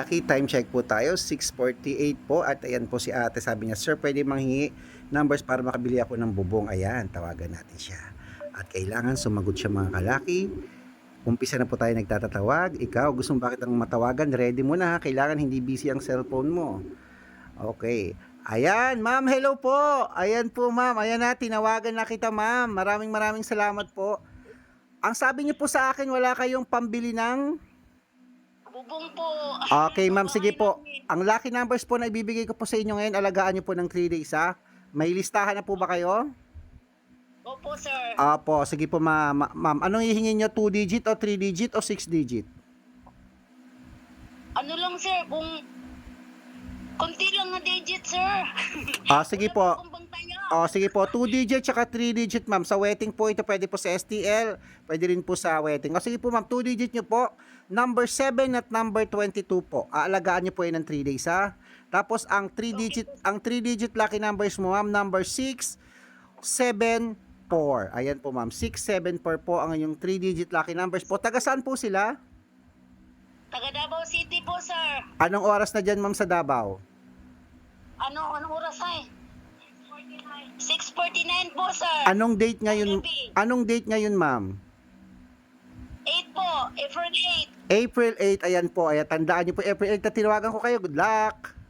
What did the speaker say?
Lucky time check po tayo, 6.48 po at ayan po si ate sabi niya, Sir, pwede manghingi numbers para makabili ako ng bubong. Ayan, tawagan natin siya. At kailangan sumagot siya mga kalaki. Umpisa na po tayo nagtatatawag. Ikaw, gusto mo bakit ang matawagan? Ready mo na ha. Kailangan hindi busy ang cellphone mo. Okay. Ayan, ma'am, hello po. Ayan po, ma'am. Ayan na, tinawagan na kita, ma'am. Maraming maraming salamat po. Ang sabi niyo po sa akin, wala kayong pambili ng... Bubong po. Okay, ma'am, sige po. Ang lucky numbers po na ibibigay ko po sa inyo ngayon, alagaan niyo po ng 3 days, ha? May listahan na po ba kayo? Opo, sir. Apo, sige po, ma'am. Ma- Ma'am, anong hihingin niyo? 2 digit o 3 digit o 6 digit? Ano lang, sir, kung konti lang na digit, sir. Ah, sige Wala po. akong. Oh, sige po, 2 digit tsaka 3 digit, ma'am. Sa wedding po ito, pwede po sa STL, pwede rin po sa wedding. O sige po, ma'am, 2 digit niyo po. Number 7 at number 22 po. Aalagaan niyo po yan ng 3 days, ha? Tapos ang 3 digit, ang 3 digit lucky numbers mo, ma'am, number 6, 7, 4. Ayan po, ma'am. 6, 7, 4 po ang inyong 3 digit lucky numbers po. Taga saan po sila? Taga Davao City po, sir. Anong oras na dyan, ma'am, sa Davao? Ano, anong oras ay? 6.49 po, sir. Anong date ngayon? Gabi. Anong date ngayon, ma'am? 8 po, April 8. April 8, ayan po. Ayan, tandaan niyo po, April 8 na tinawagan ko kayo. Good luck!